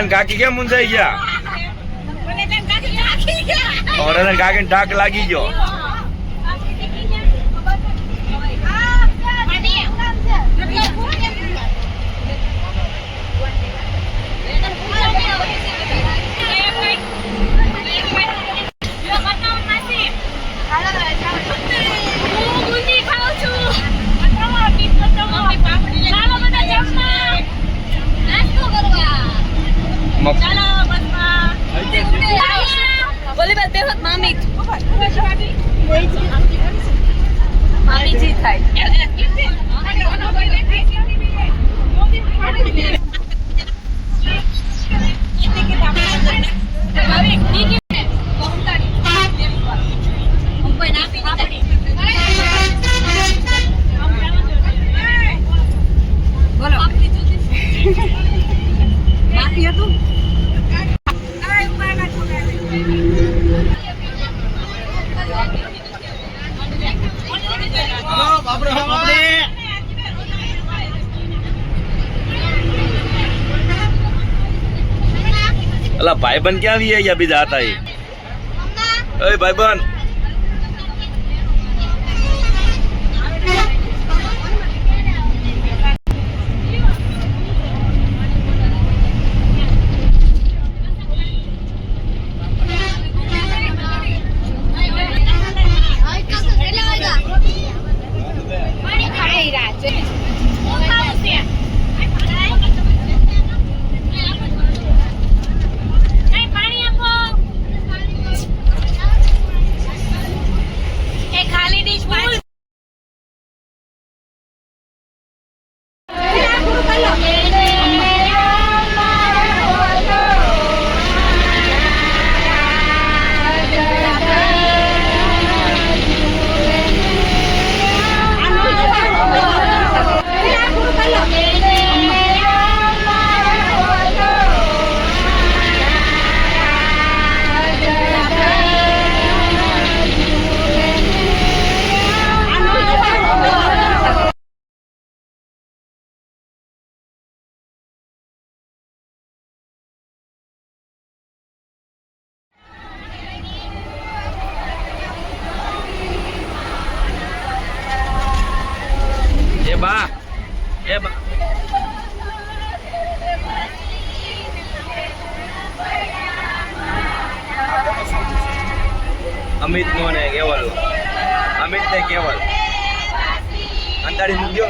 વરદન કાકી કેમ મુંજાઈ ગયા? વરદન કાકી ટાક લાગી ગયો. મગ- બોલી બાદ બે વખત મામી. જી બોલો ભાઈબંધ ક્યાં વી ગયા બીજા હતા એ ભાઈબંધ. અમિત નો ને કેવલ અમિત ને કેવલ. અંતાડી મૂકજો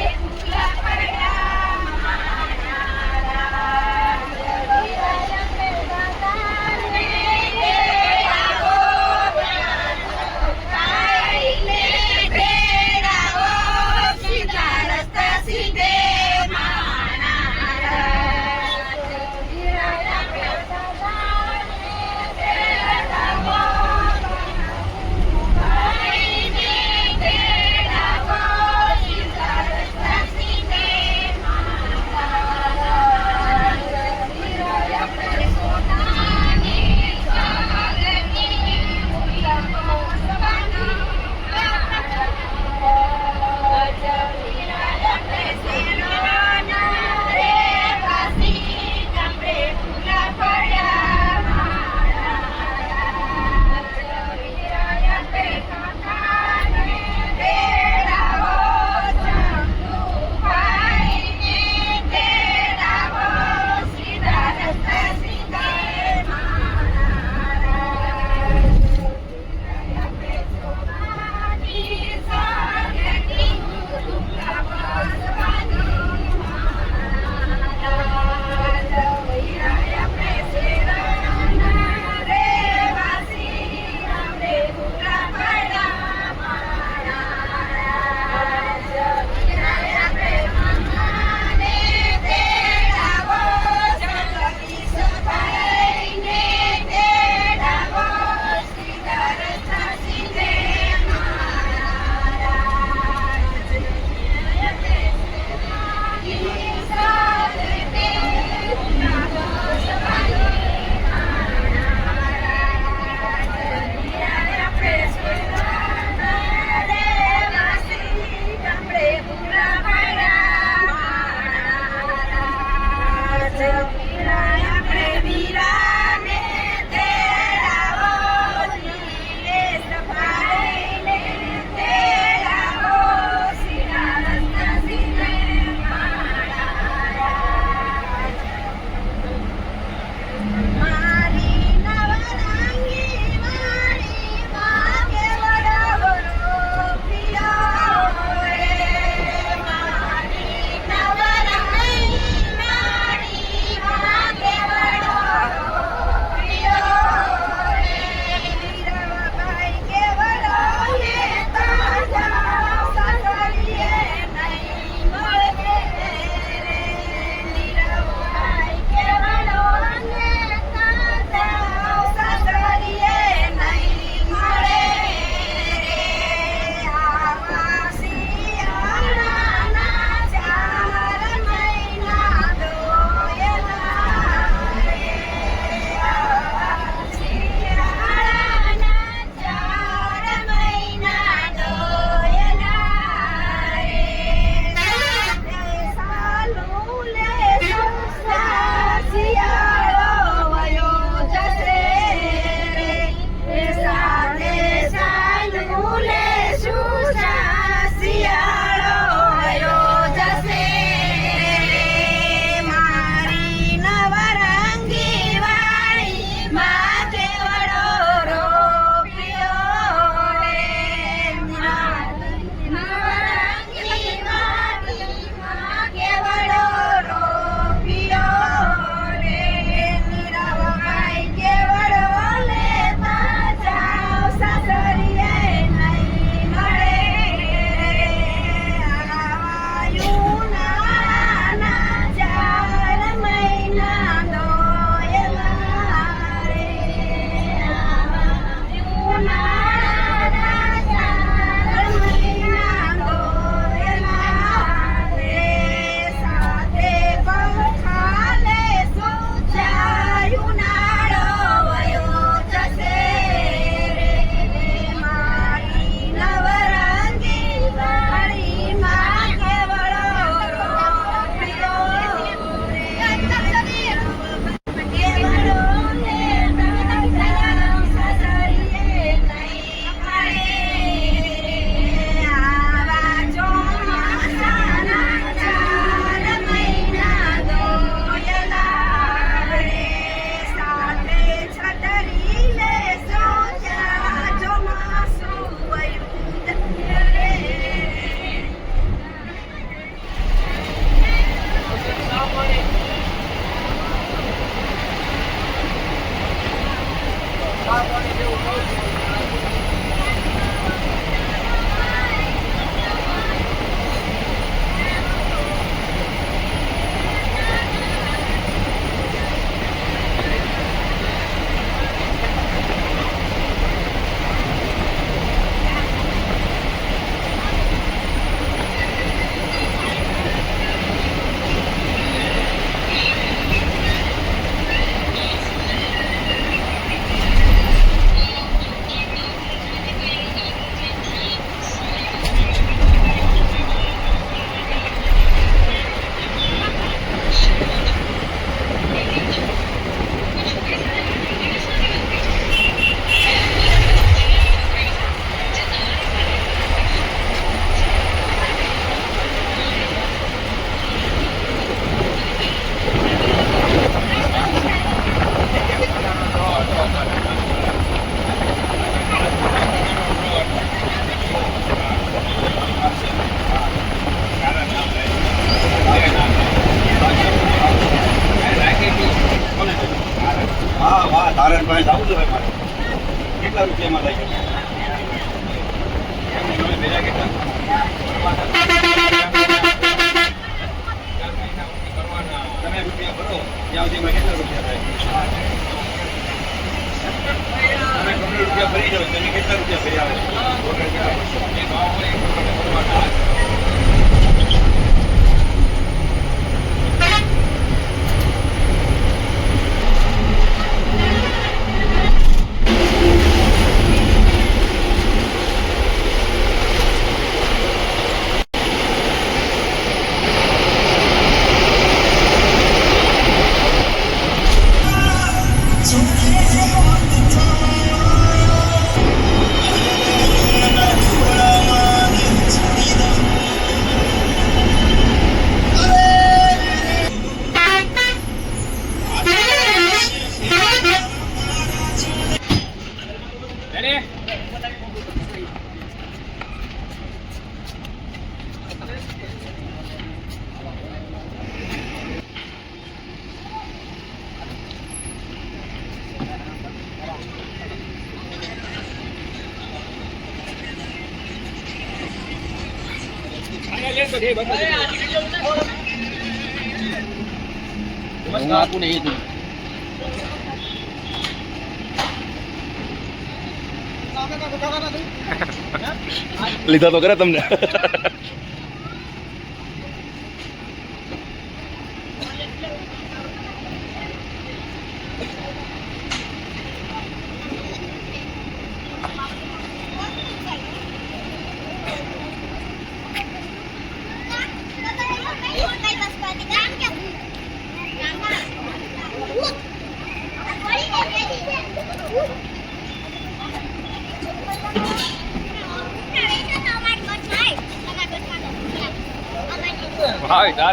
લીધા તો કરે તમને.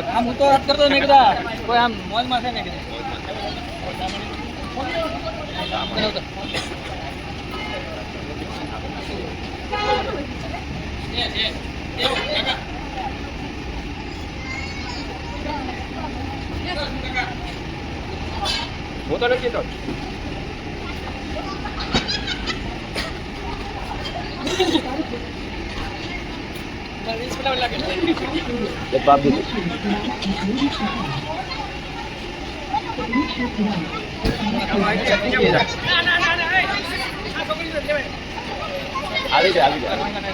આમ હું તો વાત કરતો નહીં કદા કોઈ આમ મોજમાં છે ને કીધું હું તો. એક બાપ દીધું આવી જાય આવી જાય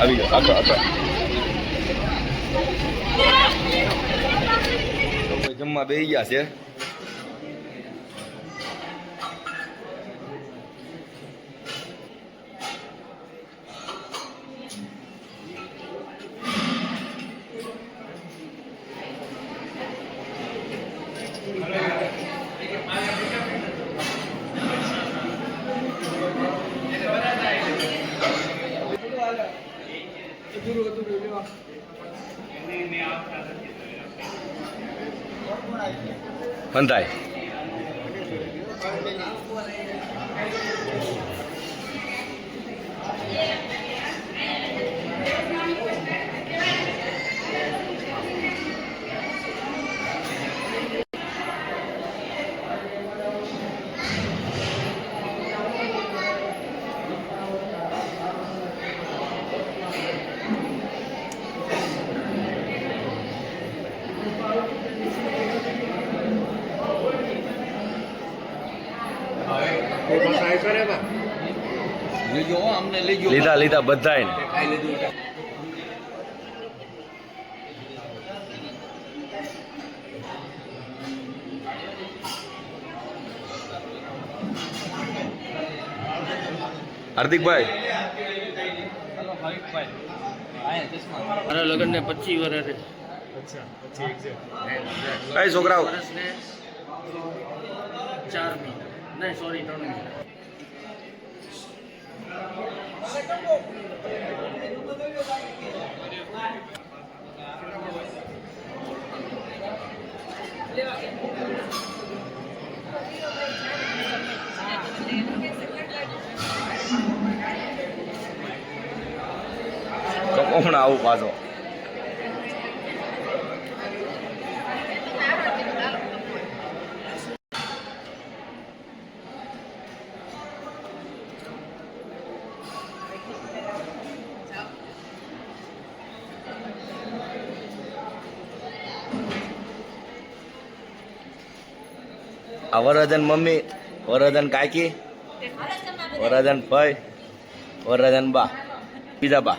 આવી ગયો. આખો આખો. જમવા બે ગયા છે. রঞ্জন রায় Yeah. લીધા લીધા બધાય હાર્દિકભાઈ. મારા લગ્ન ને પચીસ વર્ષ. કઈ છોકરાઓ. ચાર મહિના. નહીં સોરી ત્રણ મહિના. કોણ આવું પાછો? આ વરદન મમ્મી વરદન કાકી વરદન ભાઈ વરદન બા બીજા બા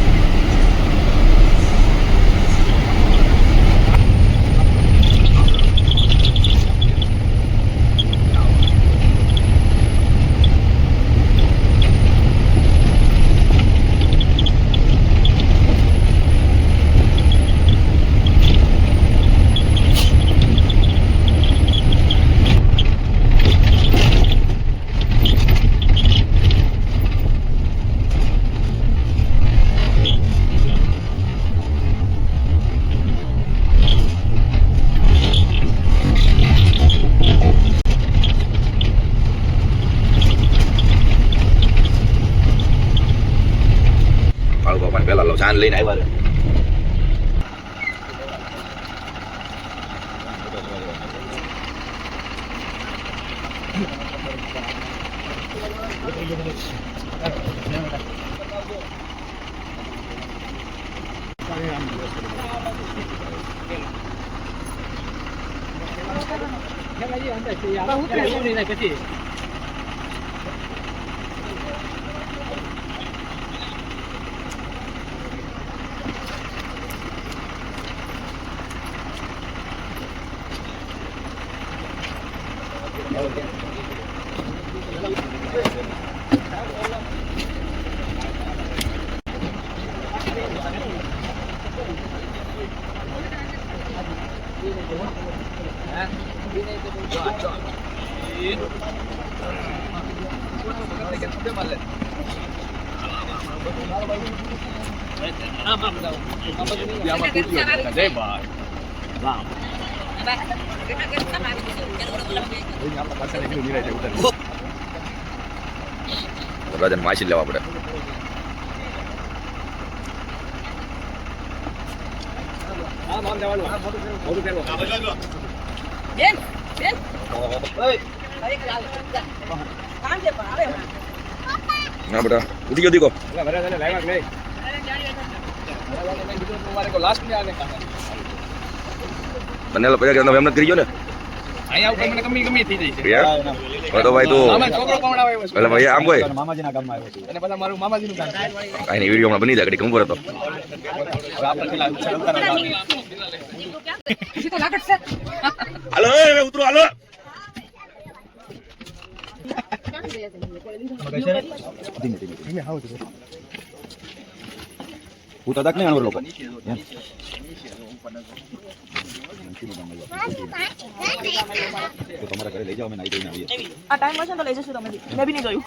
anh ly nãy Thank you. રાજાને માછી લેવા મોટું બેન બેન. કામ છે પણ આવે હા બેટા. ઉઠી ગયો દીકો. મને ને પૈસા કે એમ કરી ગયો ને? કમી કમી તો તું બની જાય સીધો લાગત છે હાલો ઉતરો હાલો. ઉતારતા નહીં આનો લોકો તો તમારા ઘરે લઈ જાઓ અમે નાઈ દઈને આવીએ આ ટાઈમ હશે તો લઈ જશું તમે મેં બી નહીં જોયું.